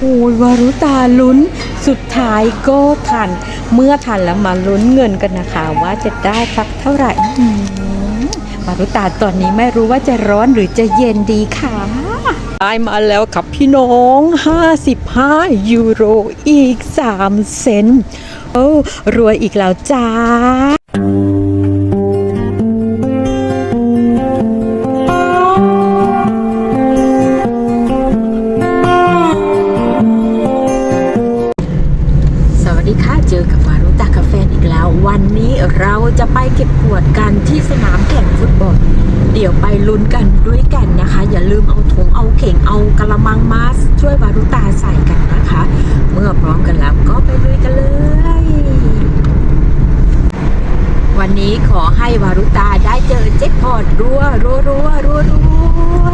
โอ้ยวารุตาลุ้นสุดท้ายก็ทัน เมื่อทันแล้วมาลุ้นเงินกันนะคะ ว่าจะได้สักเท่าไหร่วารุตาตอนนี้ไม่รู้ว่าจะร้อนหรือจะเย็นดีค่ะได้มาแล้วครับพี่น้อง 55 ยูโรอีก 3 เซนโอ้รวยอีกแล้วจ้า รัวรัวรัวรัวรัว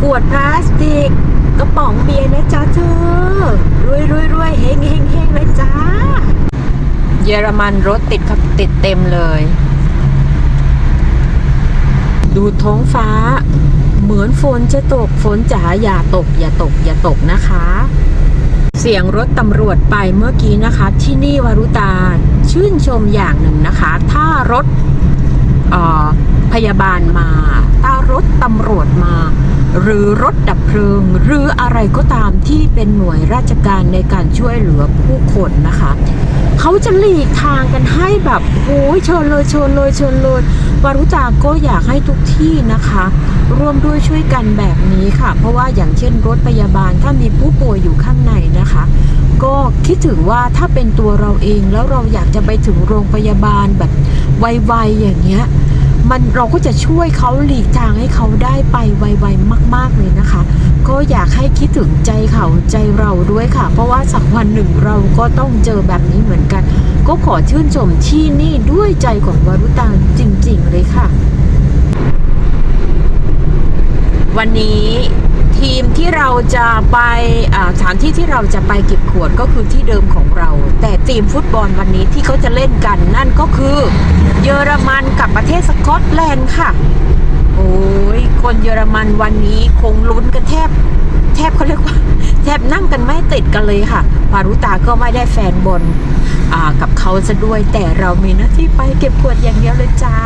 ขวดพลาสติก กระป๋องเบียร์นะจ๊ะเธอรวยรวยรวยเฮงเฮงเฮงเลยจ้าเยอรมันรถติดครับติดเต็มเลย ดูท้องฟ้า เหมือนฝนจะตกฝนจ๋าอย่าตก อย่าตก อย่าตกนะคะ เสียงรถตำรวจไปเมื่อกี้นะคะ ที่นี่วารุตาชื่นชมอย่างหนึ่งนะคะ ถ้ารถเอ่อ พยาบาลมาถ้ารถตำรวจมา หรือรถดับเพลิง หรืออะไรก็ตามที่เป็นหน่วยราชการในการช่วยเหลือผู้คนนะคะ เขาจะหลีกทางกันให้แบบโอ้ยเชิญเลยเชิญเลยเชิญเลยวารุตาก็อยากให้ทุกที่นะคะ ร่วมด้วยช่วยกันแบบนี้ค่ะ เพราะว่าอย่างเช่นรถพยาบาลถ้ามีผู้ป่วยอยู่ข้างในนะคะ ก็คิดถึงว่าถ้าเป็นตัวเราเองแล้วเราอยากจะไปถึงโรงพยาบาลแบบไวๆอย่างเงี้ย มันเราก็จะช่วยเขาหลีกทางให้เขาได้ไปไวๆมาก ๆเลยนะคะ ก็อยากให้คิดถึงใจเขาใจเราด้วยค่ะ เพราะว่าสักวันหนึ่งเราก็ต้องเจอแบบนี้เหมือนกัน ก็ขอชื่นชมที่นี่ด้วยใจของวารุตาจริง ๆ เลยค่ะ วันนี้ ทีมที่เราจะไปสถานที่ที่เราจะไปเก็บขวดก็คือที่เดิมของเรา แต่ทีมฟุตบอลวันนี้ที่เขาจะเล่นกันนั่นก็คือเยอรมันกับประเทศสกอตแลนด์ค่ะ โอ้ยคนเยอรมันวันนี้คงลุ้นกันแทบ แทบเขาเรียกว่า แทบนั่งกันไม่ติดกันเลยค่ะวารุตาก็ไม่ได้แฟนบอลกับเขาซะด้วยแต่เรามีหน้าที่ไปเก็บขวดอย่างเดียวเลยจ้า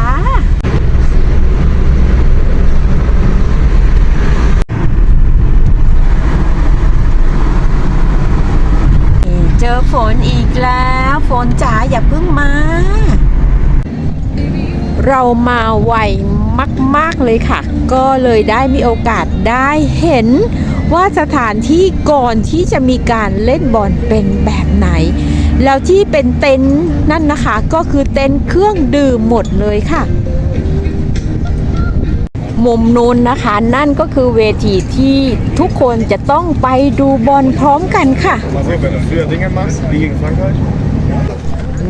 เจอฝนอีกแล้ว ฝนจ๋าอย่าเพิ่งมา เรามาไวมาก ๆ เลยค่ะ ก็เลยได้มีโอกาสได้เห็นว่าสถานที่ก่อนที่จะมีการเล่นบอลเป็นแบบไหน แล้วที่เป็นเต็นท์นั่นนะคะ ก็คือเต็นท์เครื่องดื่มหมดเลยค่ะ มุมนู้นนะคะ นั่นก็คือเวทีที่ทุกคนจะต้องไปดูบอลพร้อมกันค่ะ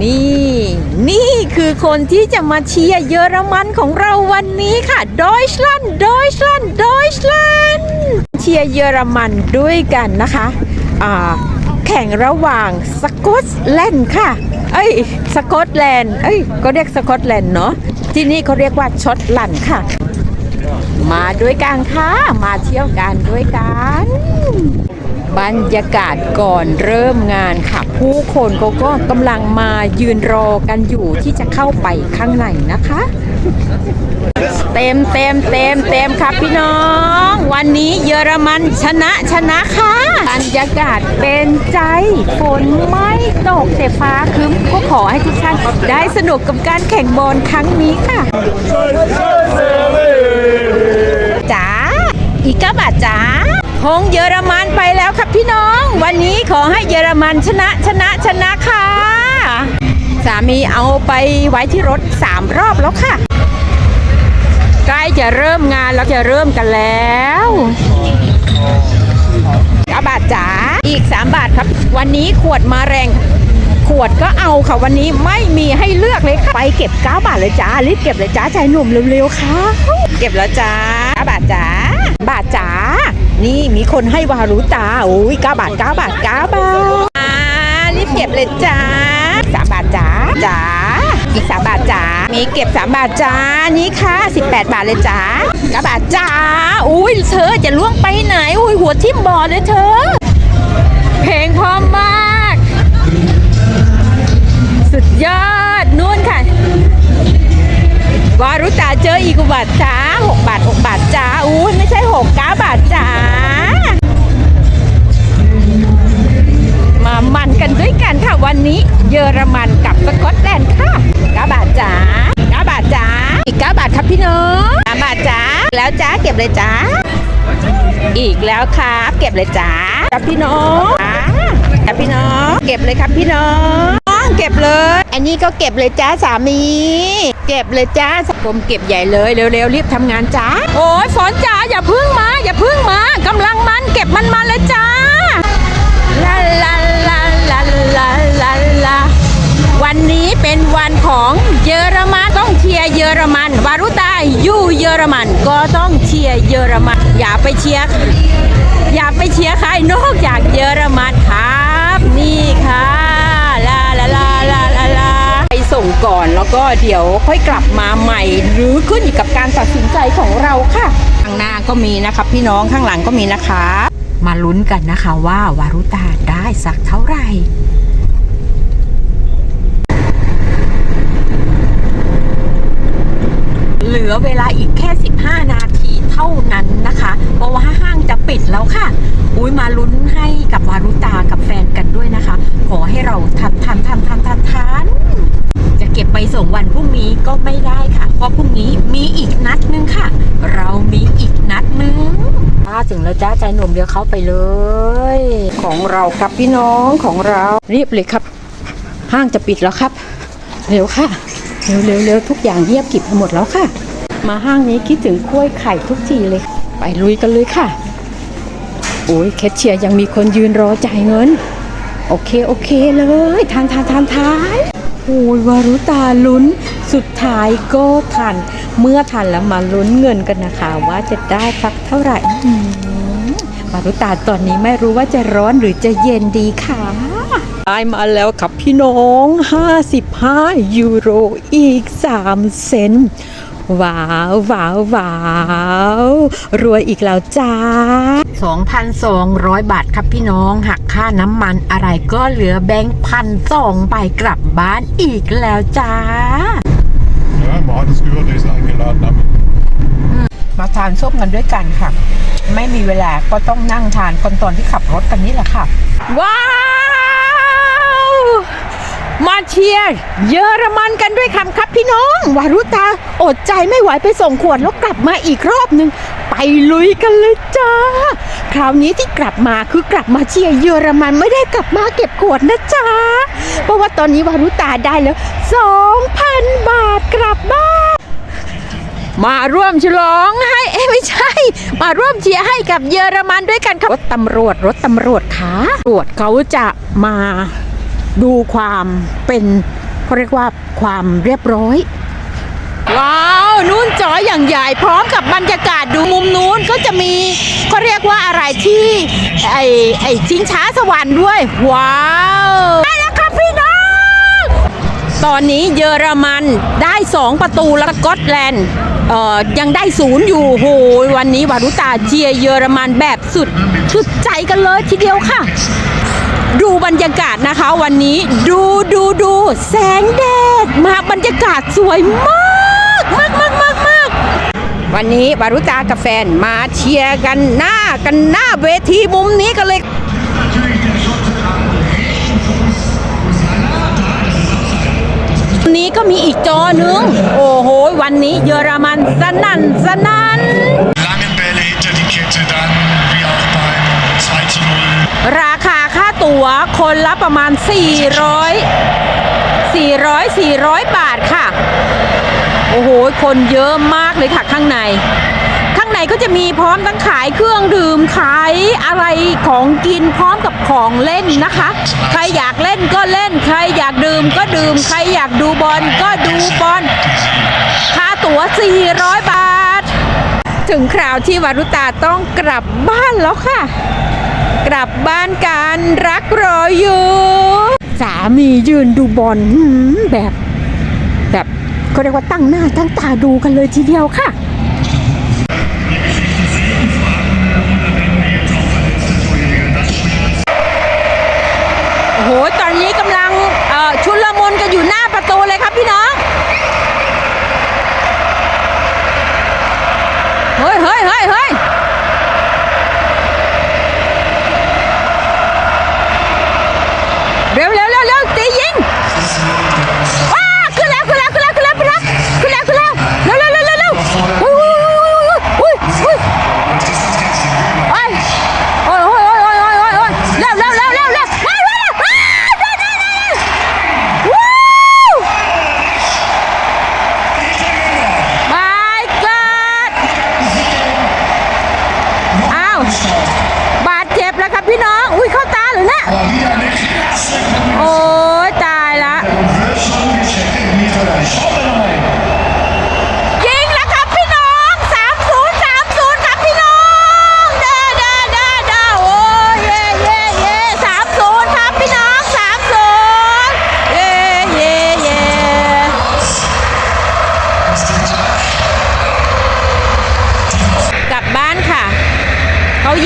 นี่นี่คือคนที่จะมาเชียร์เยอรมันของเราวันนี้ค่ะดอยชลันดอยชลันดอยชลันเชียร์เยอรมันด้วยกันนะคะอ่าแข่งระหว่างสกอตแลนด์ค่ะ เอ้ย สกอตแลนด์ เอ้ย ก็เรียกสกอตแลนด์เนาะ ที่นี่เขาเรียกว่าช็อตแลนด์ค่ะ มาด้วยกันค่ะ มาเที่ยวกันด้วยกัน บรรยากาศก่อนเริ่มงานค่ะ ผู้คนเขาก็กำลังมายืนรอกันอยู่ที่จะเข้าไปข้างในนะคะ เต็มเต็มเต็มเต็มครับพี่น้อง วันนี้เยอรมันชนะชนะค่ะบรรยากาศเป็นใจ ฝนไม่ตกแต่ฟ้าครึ้มก็ขอให้ทุกท่านได้สนุกกับการแข่งบอลครั้งนี้ค่ะจ๋าอีกกะบาจ๋าธงเยอรมันไปแล้วครับพี่น้อง วันนี้ขอให้เยอรมันชนะชนะชนะค่ะ สามีเอาไปไว้ที่รถสามรอบแล้วค่ะ ใกล้จะเริ่มงานแล้วจะเริ่มกันแล้วกะบาทจ๋าอีก 3 บาทครับ วันนี้ขวดมาแรง ขวดก็เอาค่ะวันนี้ไม่มีให้เลือกเลยค่ะ ไปเก็บ 9 บาทเลยจ้ารีบเก็บเลยจ้าใจหนุ่มเร็วๆค่ะ เก็บแล้วจ้า9บาทจ๋าบาทจ๋านี่มีคนให้วารุตาโอ้ย9บาท9บาท9บาทรีบเก็บเลยจ้าี้เก็บ 3 บาทจ้า นี้ค่ะ 18 บาทเลยจ้ากระบาทจ้า อุ้ยเธอจะล่วงไปไหน อุ้ยหัวทิ่มบอเลยเธอ เพลงพร้อมมาก สุดยอดนู่นค่ะ วารุตาเจออีกบาทจ้า 6 บาท 6 บาทจ้า อุ้ยไม่ใช่6ก้าบาทจ้า มามันกันด้วยกันค่ะวันนี้เยอรมัน เก็บเลยจ้าอีกแล้วครับ เก็บเลยจ้าครับพี่น้องครับพี่น้อง เก็บเลยครับพี่น้องเก็บเลย อันนี้ก็เก็บเลยจ้าสามี เก็บเลยจ้าสกมเก็บใหญ่เลยเร็วๆรีบทำงานจ้าโอ้ยฝนจ้าอย่าพึ่งมา อย่าพึ่งมากำลังมันเก็บมันมาเลยจ้า เป็นวันของเยอรมันต้องเชียร์เยอรมัน วารุตาอยู่เยอรมัน ก็ต้องเชียร์เยอรมัน อย่าไปเชียร์อย่าไปเชียร์ใครนอกจากเยอรมันครับ นี่ค่ะลาลาลาลาลาลาไปส่งก่อนแล้วก็เดี๋ยวค่อยกลับมาใหม่ หรือขึ้นอยู่กับการตัดสินใจของเราค่ะข้างหน้าก็มีนะครับพี่น้องข้างหลังก็มีนะคะ มาลุ้นกันนะคะว่าวารุตาได้สักเท่าไหร่ เห ลือเวลาอีกแค่ 15 นาทีเท่านั้นนะคะ เพราะว่าห้างจะปิดแล้วค่ะ อุ้ยมาลุ้นให้กับวารุตากับแฟนกันด้วยนะคะ ขอให้เราทันทันทันทันทันทันจะเก็บไปส่งวันพรุ่งนี้ก็ไม่ได้ค่ะ เพราะพรุ่งนี้มีอีกนัดนึงค่ะ เรามีอีกนัดนึงถ้าถึงแล้วจ้าใจหนุ่มเดียวเข้าไปเลย ของเราครับพี่น้องของเรารีบเลยครับ ห้างจะปิดแล้วครับ เร็วค่ะ เร็วเร็วเร็วทุกอย่างเงียบกิบหมดแล้วค่ะ มาห้างนี้คิดถึงกล้วยไข่ทุกทีเลย ไปลุยกันเลยค่ะ โอ้ยแคชเชียร์ยังมีคนยืนรอจ่ายเงิน โอเคโอเคเลยทานทานทานทานโอ้ยวารุตาลุ้นสุดท้ายก็ทัน เมื่อทันแล้วมาลุ้นเงินกันนะคะ ว่าจะได้สักเท่าไหร่วารุตาตอนนี้ไม่รู้ว่าจะร้อนหรือจะเย็นดีค่ะได้มาแล้วครับพี่น้อง 55 ยูโรอีก 3 เซน ว้าวว้าวว้าวรวยอีกแล้วจ้า 2,200 บาทครับพี่น้อง หักค่าน้ำมันอะไรก็เหลือแบงค์พันสองใบกลับบ้านอีกแล้วจ้า Ja, man hat das gehört, der ist eingeladen damit. มาทานส้มกันด้วยกันค่ะ ไม่มีเวลาก็ต้องนั่งทานคนตอนที่ขับรถกันนี่แหละค่ะ ว้าวมา เชียร์เยอรมันกันด้วยคำครับพี่น้อง วารุตาอดใจไม่ไหวไปส่งขวดแล้วกลับมาอีกรอบหนึ่งไปลุยกันเลยจ้า คราวนี้ที่กลับมาคือกลับมาเชียร์เยอรมันไม่ได้กลับมาเก็บขวดนะจ๊ะเพราะว่าตอนนี้วารุตาได้แล้ว2,000บาทกลับบ้านมาร่วมฉลองให้เอ้ไม่ใช่ มาร่วมเชียร์ให้กับเยอรมันด้วยกันครับรถตำรวจรถตำรวจขาตรวจเขาจะมา ดูความเป็นเขาเรียกว่าความเรียบร้อย ว้าวนู่นจออย่างใหญ่พร้อมกับบรรยากาศดูมุมนู้นก็จะมีเขาเรียกว่าอะไรที่ไอไอชิงช้าสวรรค์ด้วย ว้าวได้แล้วครับพี่น้อง ตอนนี้เยอรมันได้ 2 ประตูแล้วก็ตแลนด์เอ่อยังได้ศูนย์อยู่โหวันนี้วารุตาเชียเยอรมันแบบสุดสุดใจกันเลยทีเดียวค่ะ ดูบรรยากาศนะคะ วันนี้ดูดูดูแสงแดดมาบรรยากาศสวยมากมากมากมากมากวันนี้วารุตากับแฟนมาเชียร์กันหน้ากันหน้าเวทีมุมนี้กันเลยวันนี้ก็มีอีกจอหนึง โอ้โห วันนี้เยอรมันสนั่นสนั่น ตั๋วคนละประมาณ 400 400 400 บาทค่ะ โอ้โห คนเยอะมากเลยค่ะข้างใน ข้างในก็จะมีพร้อมทั้งขายเครื่องดื่มขายอะไรของกินพร้อมกับของเล่นนะคะ ใครอยากเล่นก็เล่น ใครอยากดื่มก็ดื่ม ใครอยากดูบอลก็ดูบอล ค่าตั๋ว 400 บาท ถึงคราวที่วารุตาต้องกลับบ้านแล้วค่ะ กลับบ้านกันรักรออยู่ สามียืนดูบอลหืมแบบ แบบเขาเรียกว่าตั้งหน้าตั้งตาดูกันเลยทีเดียวค่ะโอ้โหตอนนี้กำลังเอ่อชุล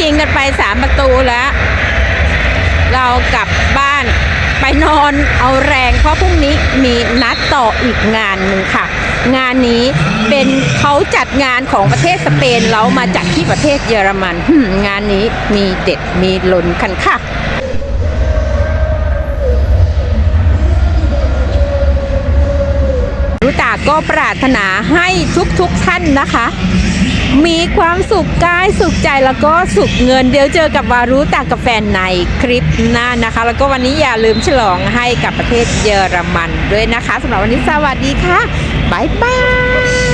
ยิงกันไปสามประตูแล้ว เรากลับบ้านไปนอนเอาแรงเพราะพรุ่งนี้มีนัดต่ออีกงานหนึ่งค่ะ งานนี้เป็นเขาจัดงานของประเทศสเปนแล้วมาจัดที่ประเทศเยอรมันงานนี้มีเด็ดมีลนกันค่ะรุตาก็ปรารถนาให้ทุกๆทท่านนะคะ มีความสุขกายสุขใจแล้วก็สุขเงิน เดี๋ยวเจอกับวารุตากับแฟนในคลิปหน้านะคะ แล้วก็วันนี้อย่าลืมฉลองให้กับประเทศเยอรมันด้วยนะคะสำหรับวันนี้สวัสดีค่ะบ๊ายบาย